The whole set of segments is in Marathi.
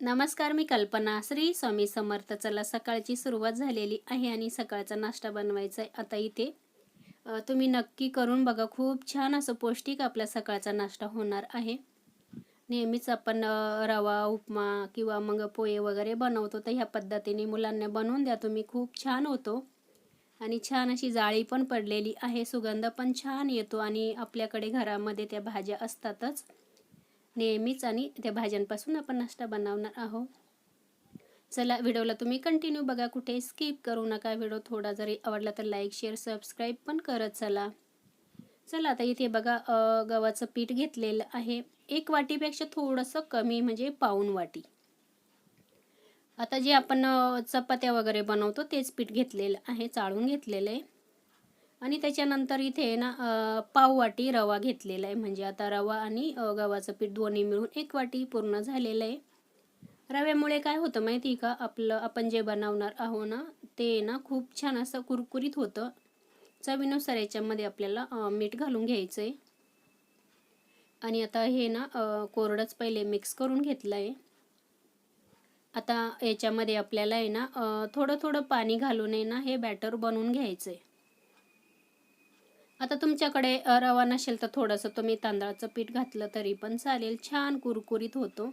नमस्कार मी कल्पना. श्री स्वामी समर्थ. चला सकाळची सुरुवात झालेली आहे आणि सकाळचा नाश्ता बनवायचा आहे. आता इथे तुम्ही नक्की करून बघा. खूप छान असं पौष्टिक आपला सकाळचा नाश्ता होणार आहे. नेहमीच आपण रवा उपमा किंवा मग पोहे वगैरे बनवतो तर ह्या पद्धतीने मुलांना बनवून द्या. तुम्ही खूप छान होतो. आणि छान अशी जाळी पण पडलेली आहे. सुगंध पण छान येतो आणि आपल्याकडे घरामध्ये त्या भाज्या असतातच. नेहमीच आणि त्या भाज्यांपासून आपण नाश्ता बनवणार आहोत. चला व्हिडिओला तुम्ही कंटिन्यू बघा कुठे स्किप करू नका व्हिडिओ. थोडा जरी आवडला तर लाईक शेअर सबस्क्राईब पण करत चला. चला आता इथे बघा गव्हाचं पीठ घेतलेलं आहे. एक वाटीपेक्षा थोडंसं कमी म्हणजे पाऊन वाटी. आता जे आपण चपात्या वगैरे बनवतो तेच पीठ घेतलेलं आहे चाळून घेतलेलं आहे. आणि त्याच्यानंतर इथे ना पाव वाटी रवा घेतलेला आहे. म्हणजे आता रवा आणि गव्हाचं पीठ दोन्ही मिळून एक वाटी पूर्ण झालेलं आहे. रव्यामुळे काय होतं माहिती आहे का? आपलं आपण जे बनवणार आहो ना ते ना खूप छान असं कुरकुरीत होतं. चवीनुसार याच्यामध्ये आपल्याला मीठ घालून घ्यायचं आहे आणि आता हे ना कोरडंच पहिले मिक्स करून घेतलं आहे. आता याच्यामध्ये आपल्याला आहे ना थोडं थोडं पाणी घालून आहे ना हे बॅटर बनवून घ्यायचं आहे आता तुमच्याकडे रवा नसेल तर थोडंसं तुम्ही तांदळाचं पीठ घातलं तरी पण चालेल. छान कुरकुरीत होतो.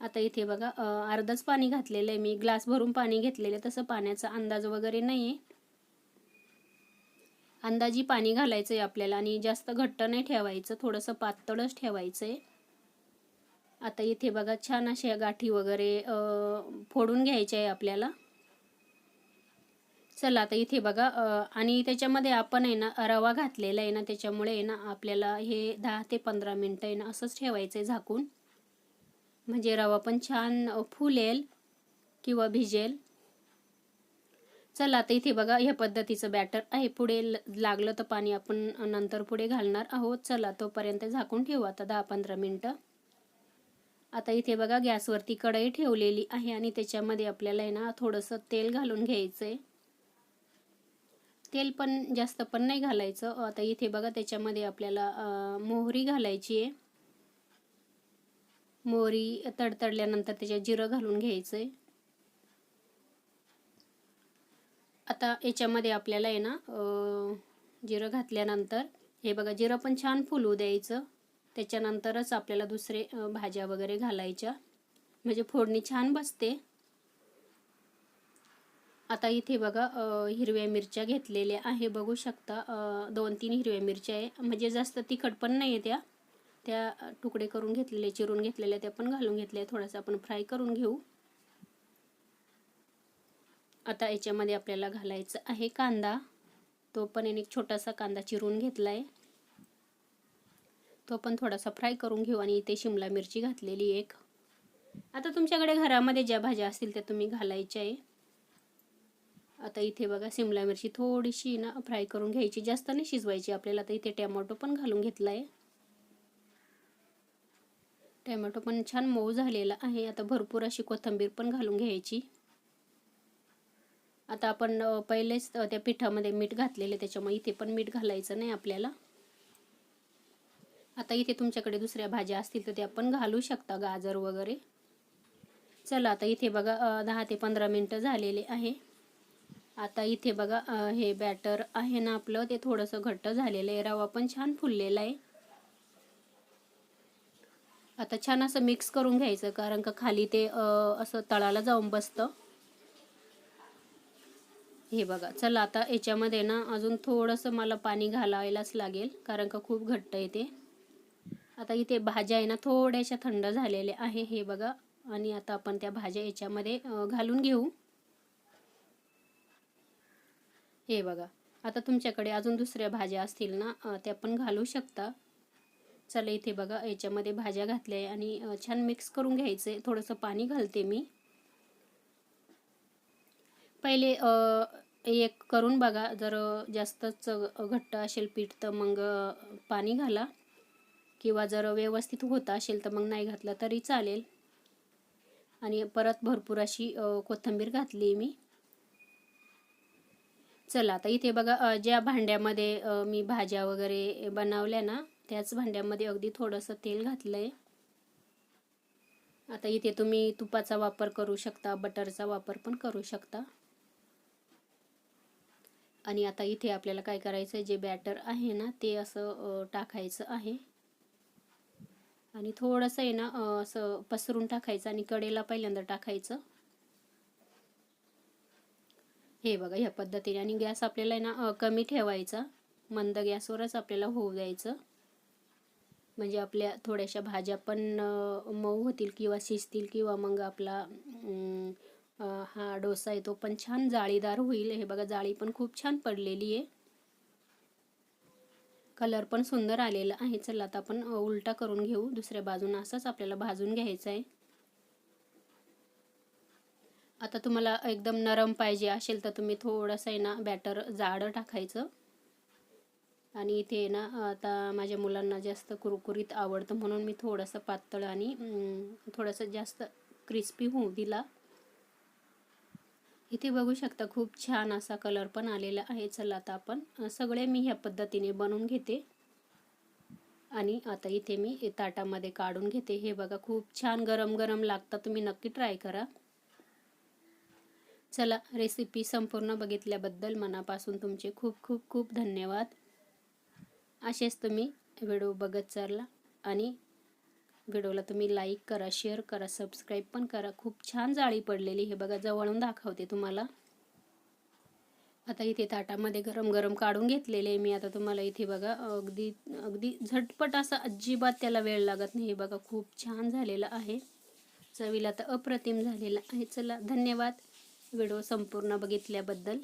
आता इथे बघा अर्धच पाणी घातलेलं आहे मी. ग्लास भरून पाणी घेतलेलं आहे. तसं पाण्याचा अंदाज वगैरे नाही आहे अंदाजी पाणी घालायचं आहे आपल्याला आणि जास्त घट्ट नाही ठेवायचं. थोडंसं पातळच ठेवायचं आहे आता इथे बघा छान अशा गाठी वगैरे फोडून घ्यायच्या आहे आपल्याला. चला आता इथे बघा आणि त्याच्यामध्ये आपण आहे ना रवा घातलेला आहे ना त्याच्यामुळे आहे ना आपल्याला हे दहा ते पंधरा मिनटं आहे ना असंच ठेवायचं आहे झाकून. म्हणजे रवा पण छान फुलेल किंवा भिजेल. चला आता इथे बघा ह्या पद्धतीचं बॅटर आहे. पुढे ल- लागलं तर पाणी आपण नंतर पुढे घालणार आहोत. चला तोपर्यंत झाकून ठेवू आता दहा पंधरा मिनटं. आता इथे बघा गॅसवरती कढई ठेवलेली आहे आणि त्याच्यामध्ये आपल्याला आहे ना थोडंसं तेल घालून घ्यायचं आहे तेल पण जास्त पण नाही घालायचं. आता इथे बघा त्याच्यामध्ये आपल्याला मोहरी घालायची आहे. मोहरी तडतडल्यानंतर त्याच्यात जिरं घालून घ्यायचं आहे आता याच्यामध्ये आपल्याला आहे ना जिरं घातल्यानंतर हे बघा जिरं पण छान फुलू द्यायचं. त्याच्यानंतरच आपल्याला दुसरे भाज्या वगैरे घालायच्या. म्हणजे फोडणी छान बसते. आता इथे बघा हिरव्या मिरच्या घेतलेल्या आहे. बघू शकता दोन तीन हिरव्या मिरच्या आहे. म्हणजे जास्त तिखट पण नाही आहे त्या. त्या तुकडे करून घेतलेले चिरून घेतलेल्या त्या पण घालून घेतल्या थोडासा आपण फ्राय करून घेऊ. आता याच्यामध्ये आपल्याला घालायचं आहे कांदा. तो पण एक छोटासा कांदा चिरून घेतला आहे तो पण थोडासा फ्राय करून घेऊ आणि इथे शिमला मिरची घातलेली एक. आता तुमच्याकडे घरामध्ये ज्या भाज्या असतील त्या तुम्ही घालायच्या आहे. आता इथे बघा शिमला मिरची थोडीशी ना फ्राय करून घ्यायची. जास्त नाही शिजवायची आपल्याला. आता इथे टॅमॅटो पण घालून घेतला आहे टॅमॅटो पण छान मऊ झालेला आहे. आता भरपूर अशी कोथिंबीर पण घालून घ्यायची. आता आपण पहिलेच त्या पिठामध्ये मीठ घातलेले त्याच्यामुळे इथे पण मीठ घालायचं नाही आपल्याला. आता इथे तुमच्याकडे दुसऱ्या भाज्या असतील तर त्या पण घालू शकता गाजर वगैरे. चला आता इथे बघा दहा ते पंधरा मिनटं झालेले आहे. आता इथे बघा हे बॅटर आहे ना आपलं ते थोडंसं घट्ट झालेलं आहे. रवा पण छान फुललेला आहे. आता छान असं मिक्स करून घ्यायचं कारण का खाली ते असं तळाला जाऊन बसतं. हे बघा चला आता याच्यामध्ये ना अजून थोडंसं मला पाणी घालायलाच लागेल कारण का खूप घट्ट आहे ते. आता इथे भाज्या आहे ना थोड्याशा थंड झालेल्या आहे हे बघा. आणि आता आपण त्या भाज्या याच्यामध्ये घालून घेऊ. हे बघा. आता तुमच्याकडे अजून दुसऱ्या भाज्या असतील ना त्या पण घालू शकता. चला इथे बघा याच्यामध्ये भाज्या घातल्या आहे आणि छान मिक्स करून घ्यायचं आहे थोडंसं पाणी घालते मी. पहिले एक करून बघा. जर जास्तच घट्ट असेल पीठ तर मग पाणी घाला. किंवा जर व्यवस्थित होत असेल तर मग नाही घातलं तरी चालेल. आणि परत भरपूर अशी कोथिंबीर घातली मी. चला आता इथे बघा ज्या भांड्यामध्ये मी भाज्या वगैरे बनवल्या ना त्याच भांड्यामध्ये अगदी थोडंसं तेल घातलं आहे आता इथे तुम्ही तुपाचा वापर करू शकता बटरचा वापर पण करू शकता. आणि आता इथे आपल्याला काय करायचं आहे जे बॅटर आहे ना ते असं टाकायचं आहे. आणि थोडंसं आहे ना असं पसरून टाकायचं आणि कडेला पहिल्यांदा टाकायचं. हे बघा ह्या पद्धतीने. आणि गॅस आपल्याला आहे ना कमी ठेवायचा. मंद गॅसवरच आपल्याला होऊ द्यायचं. म्हणजे आपल्या थोड्याशा भाज्या पण मऊ होतील किंवा शिजतील किंवा मग आपला हा डोसा आहे तो पण छान जाळीदार होईल. हे बघा जाळी पण खूप छान पडलेली आहे. कलर पण सुंदर आलेला आहे. चला आता आपण उलटा करून घेऊ. दुसऱ्या बाजूनं असंच आपल्याला भाजून घ्यायचं आहे. आता तुम्हाला एकदम नरम पाहिजे असेल तर तुम्ही थोडंसं आहे ना बॅटर जाडं टाकायचं. आणि इथे आहे ना आता माझ्या मुलांना जास्त कुरकुरीत आवडतं म्हणून मी थोडंसं पातळ आणि थोडंसं जास्त क्रिस्पी होऊ दिला. इथे बघू शकता खूप छान असा कलर पण आलेला आहे. चला आता आपण सगळे मी ह्या पद्धतीने बनवून घेते. आणि आता इथे मी ताटामध्ये काढून घेते. हे बघा खूप छान गरम गरम लागतं. तुम्ही नक्की ट्राय करा. चला रेसिपी संपूर्ण बघितल्याबद्दल मनापासून तुमचे खूप खूप खूप धन्यवाद. असेच तुम्ही व्हिडिओ बघत चालला आणि व्हिडिओला तुम्ही लाईक करा शेअर करा सबस्क्राईब पण करा. खूप छान जाळी पडलेली हे बघा जवळून दाखवते तुम्हाला. आता इथे ताटामध्ये गरम गरम काढून घेतलेले आहे मी. आता तुम्हाला इथे बघा अगदी अगदी झटपट असा अजिबात त्याला वेळ लागत नाही. हे बघा खूप छान झालेलं आहे. चवीला तर अप्रतिम झालेलं आहे. चला धन्यवाद. व्हिडिओ संपूर्ण बघितल्याबद्दल